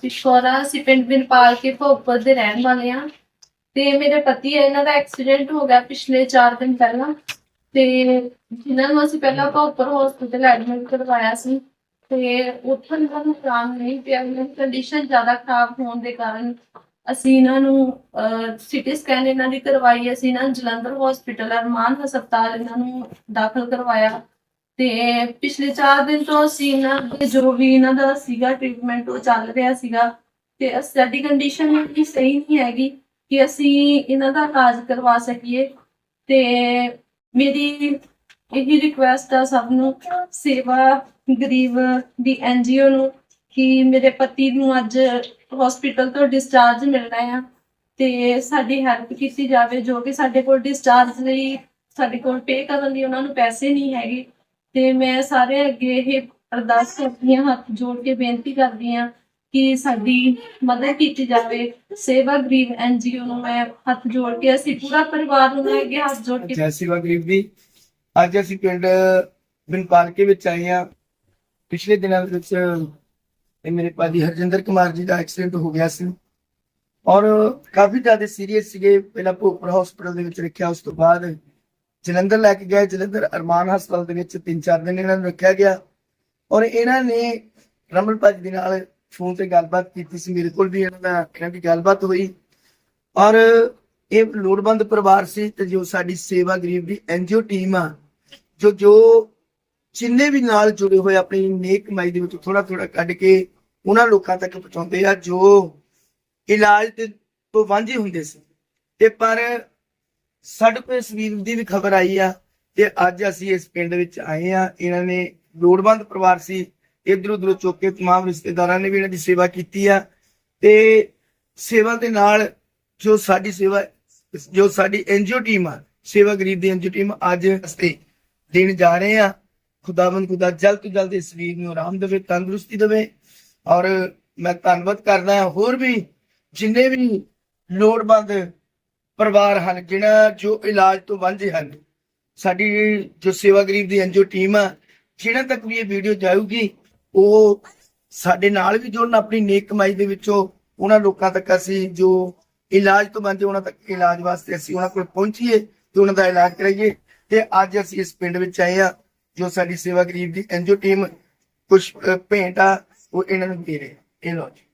ਪਿਸ਼ੌਰਾ ਅਸੀਂ ਪਿੰਡ ਬਿਨਪਾਲ ਕੇ ਭੋਗਪੁਰ ਦੇ ਰਹਿਣ ਵਾਲੇ ਆ ਤੇ ਮੇਰੇ ਪਤੀ ਹੈ, ਇਹਨਾਂ ਦਾ ਐਕਸੀਡੈਂਟ ਹੋ ਗਿਆ ਪਿਛਲੇ 4 ਦਿਨ ਪਹਿਲਾਂ। ਤੇ ਜਿਨ੍ਹਾਂ ਨੂੰ ਅਸੀਂ ਪਹਿਲਾਂ ਭੋਗਪੁਰ ਹਸਪੀਟਲ ਐਡਮਿਟ ਕਰਵਾਇਆ ਸੀ, ਤੇ ਉੱਥੋਂ ਇਹਨਾਂ ਨੂੰ ਆਰਾਮ ਨਹੀਂ ਪਿਆ। ਇਹਨਾਂ ਦੀ ਕੰਡੀਸ਼ਨ ਜ਼ਿਆਦਾ ਖਰਾਬ ਹੋਣ ਦੇ ਕਾਰਨ ਅਸੀਂ ਇਹਨਾਂ ਨੂੰ ਸਿਟੀ ਸਕੈਨ ਇਹਨਾਂ ਦੀ ਕਰਵਾਈ। ਅਸੀਂ ਇਹਨਾਂ ਨੂੰ ਜਲੰਧਰ ਹਸਪੀਟਲ ਅਰਮਾਨ ਹਸਪਤਾਲ ਇਹਨਾਂ ਨੂੰ ਦਾਖਲ ਕਰਵਾਇਆ। ਤੇ ਪਿਛਲੇ 4 ਦਿਨ ਤੋਂ ਅਸੀਂ ਇਹਨਾਂ ਦੇ ਜੋ ਵੀ ਇਹਨਾਂ ਦਾ ਸੀਗਾ ਟ੍ਰੀਟਮੈਂਟ ਉਹ ਚੱਲ ਰਿਹਾ ਸੀਗਾ ਤੇ ਸਾਡੀ ਕੰਡੀਸ਼ਨ ਇੰਨੀ ਸਹੀ ਨਹੀਂ ਹੈਗੀ ਕਿ ਅਸੀਂ ਇਹਨਾਂ ਦਾ ਇਲਾਜ ਕਰਵਾ ਸਕੀਏ। ਤੇ ਮੇਰੀ ਇਹੀ ਰਿਕੁਐਸਟ ਆ ਸਭ ਨੂੰ, ਸੇਵਾ ਗਰੀਬ ਦੀ ਐਨਜੀਓ ਨੂੰ ਕਿ ਮੇਰੇ ਪਤੀ ਨੂੰ ਅੱਜ ਹਸਪੀਟਲ ਤੋਂ ਡਿਸਚਾਰਜ ਮਿਲਣਾ ਆ ਤੇ ਸਾਡੀ ਹੈਲਪ ਕੀਤੀ ਜਾਵੇ ਜੋ ਕਿ ਸਾਡੇ ਕੋਲ ਡਿਸਚਾਰਜ ਲਈ ਸਾਡੇ ਕੋਲ ਪੇ ਕਰਨ ਲਈ ਉਹਨਾਂ ਨੂੰ ਪੈਸੇ ਨਹੀਂ ਹੈਗੇ। ਤੇ ਮੈਂ ਸਾਰੇ ਅੱਗੇ ਇਹ ਅਰਦਾਸ ਕਰਦੀ ਹਾਂ, ਹੱਥ ਜੋੜ ਕੇ ਬੇਨਤੀ ਕਰਦੀ ਹਾਂ ਕਿ ਸਾਡੀ ਮਦਦ ਕੀਤੀ ਜਾਵੇ, ਸੇਵਾ ਗਰੀਬ ਐਨਜੀਓ ਨੂੰ ਮੈਂ ਹੱਥ ਜੋੜ ਕੇ, ਅਸੀਂ ਪੂਰਾ ਪਰਿਵਾਰ ਨੂੰ ਅੱਗੇ ਹੱਥ ਜੋੜ ਕੇ ਜੈ ਸਿਵਾ ਗਰੀਬ ਜੀ ਅੱਜ ਅਸੀਂ ਪਿੰਡ ਬਿਨਪਾਲਕੇ ਵਿੱਚ ਆਏ ਹਾਂ। ਪਿਛਲੇ ਦਿਨਾਂ ਵਿੱਚ ਇਹ ਮੇਰੇ ਭਾਜੀ ਹਰਜਿੰਦਰ ਕੁਮਾਰ ਜੀ ਦਾ ਐਕਸੀਡੈਂਟ ਹੋ ਗਿਆ ਸੀ। ਔਰ ਕਾਫੀ ਜ਼ਿਆਦਾ ਸੀਰੀਅਸ ਸੀਗੇ। ਪਹਿਲਾਂ ਭੋਗਪੁਰ ਹਸਪੀਟਲ ਦੇ ਵਿੱਚ ਰੱਖਿਆ, ਉਸ ਤੋਂ ਬਾਅਦ ਜਲੰਧਰ ਲੈ ਕੇ ਗਏ, ਜਲੰਧਰ ਅਰਮਾਨ ਹਸਪਤਾਲ ਦੇ ਵਿੱਚ 3-4 ਦਿਨ ਇਹਨਾਂ ਨੂੰ ਰੱਖਿਆ ਗਿਆ। ਔਰ ਇਹਨਾਂ ਨੇ ਰਮਨ ਭਾਜੀ ਦੇ ਨਾਲ ਫੋਨ ਤੇ ਗੱਲਬਾਤ ਕੀਤੀ ਸੀ, ਮੇਰੇ ਕੋਲ ਵੀ ਇਹਨਾਂ ਦਾ ਇਹਨਾਂ ਦੀ ਗੱਲਬਾਤ ਹੋਈ। ਔਰ ਇਹ ਲੋੜਵੰਦ ਪਰਿਵਾਰ ਸੀ ਤੇ ਜੋ ਸਾਡੀ ਸੇਵਾ ਗਰੀਬ ਦੀ ਐਨਜੀਓ ਟੀਮ ਆ, ਜੋ ਜੋ ਜਿੰਨੇ ਵੀ ਨਾਲ ਜੁੜੇ ਹੋਏ ਆਪਣੀ ਨੇਕ ਕਮਾਈ ਦੇ ਵਿੱਚ ਥੋੜਾ ਥੋੜਾ ਕੱਢ ਕੇ ਉਹਨਾਂ ਲੋਕਾਂ ਤੱਕ ਪਹੁੰਚਾਉਂਦੇ ਆ, ਜੋ ਇਲਾਜ ਤੋਂ ਵਾਂਝੇ ਹੁੰਦੇ ਸੀ। ਤੇ ਪਰ ਸਾਡੇ ਕੋਲ ਇਸ ਵੀਰ ਦੀ ਵੀ ਖਬਰ ਆਈ ਆ ਤੇ ਅੱਜ ਅਸੀਂ ਇਸ ਪਿੰਡ ਵਿੱਚ ਆਏ ਆ ਇਹਨਾਂ ਨੇ ਲੋੜਵੰਦ ਪਰਿਵਾਰ ਸੀ ਇਧਰ ਉਧਰ ਚੁੱਕ ਕੇ तमाम ਰਿਸ਼ਤੇਦਾਰਾਂ ਨੇ ਵੀ ਇਹਨਾਂ ਦੀ ਸੇਵਾ ਕੀਤੀ ਆ ਤੇ ਸੇਵਾ ਦੇ ਨਾਲ ਜੋ ਸਾਡੀ ਸੇਵਾ ਜੋ ਸਾਡੀ ਐਨਜੀਓ ਟੀਮ ਆ ਸੇਵਾ ਗਰੀਬ ਦੀ ਐਨਜੀਓ ਟੀਮ ਅੱਜ ਅਸੀਂ ਦੇਣ ਜਾ ਰਹੇ ਆ ਖੁਦਾਵੰਦ ਖੁਦਾ ਜਲਦ ਤੋਂ ਜਲਦ ਇਸ ਵੀਰ ਨੂੰ ਆਰਾਮ ਦੇਵੇ ਤੰਦਰੁਸਤੀ ਦੇਵੇ ਔਰ ਮੈਂ ਧੰਨਵਾਦ ਕਰਦਾ ਹਾਂ ਹੋਰ ਵੀ ਜਿੰਨੇ ਵੀ ਲੋੜਵੰਦ ਪਰਿਵਾਰ ਹਨ ਜਿਹੜਾ ਜੋ ਇਲਾਜ ਤੋਂ ਵਾਂਝੇ ਹਨ। ਸਾਡੀ ਜੋ ਸੇਵਾ ਗਰੀਬ ਦੀ ਐਨਜੀਓ ਟੀਮ ਆ ਜਿਹਨਾਂ ਤੱਕ ਵੀ ਇਹ ਵੀਡੀਓ ਜਾਊਗੀ, ਉਹ ਸਾਡੇ ਨਾਲ ਵੀ ਜੁੜਨ, ਆਪਣੀ ਨੇਕ ਕਮਾਈ ਦੇ ਵਿੱਚੋਂ ਉਹਨਾਂ ਲੋਕਾਂ ਤੱਕ ਅਸੀਂ ਜੋ ਇਲਾਜ ਤੋਂ ਬੰਦੇ ਉਹਨਾਂ ਤੱਕ ਇਲਾਜ ਵਾਸਤੇ ਅਸੀਂ ਉਹਨਾਂ ਕੋਲ ਪਹੁੰਚੀਏ ਤੇ ਉਹਨਾਂ ਦਾ ਇਲਾਜ ਕਰਾਈਏ। ਤੇ ਅੱਜ ਅਸੀਂ ਇਸ ਪਿੰਡ ਵਿੱਚ ਆਏ ਆ ਜੋ ਸਾਡੀ ਸੇਵਾ ਗਰੀਬ ਦੀ ਐਨਜੀਓ ਟੀਮ ਕੁਝ ਭੇਂਟ ਆ, ਉਹ ਇਹਨਾਂ ਨੂੰ ਦੇ ਰਹੇ ਆ। ਇਹ ਲੋ ਜੀ।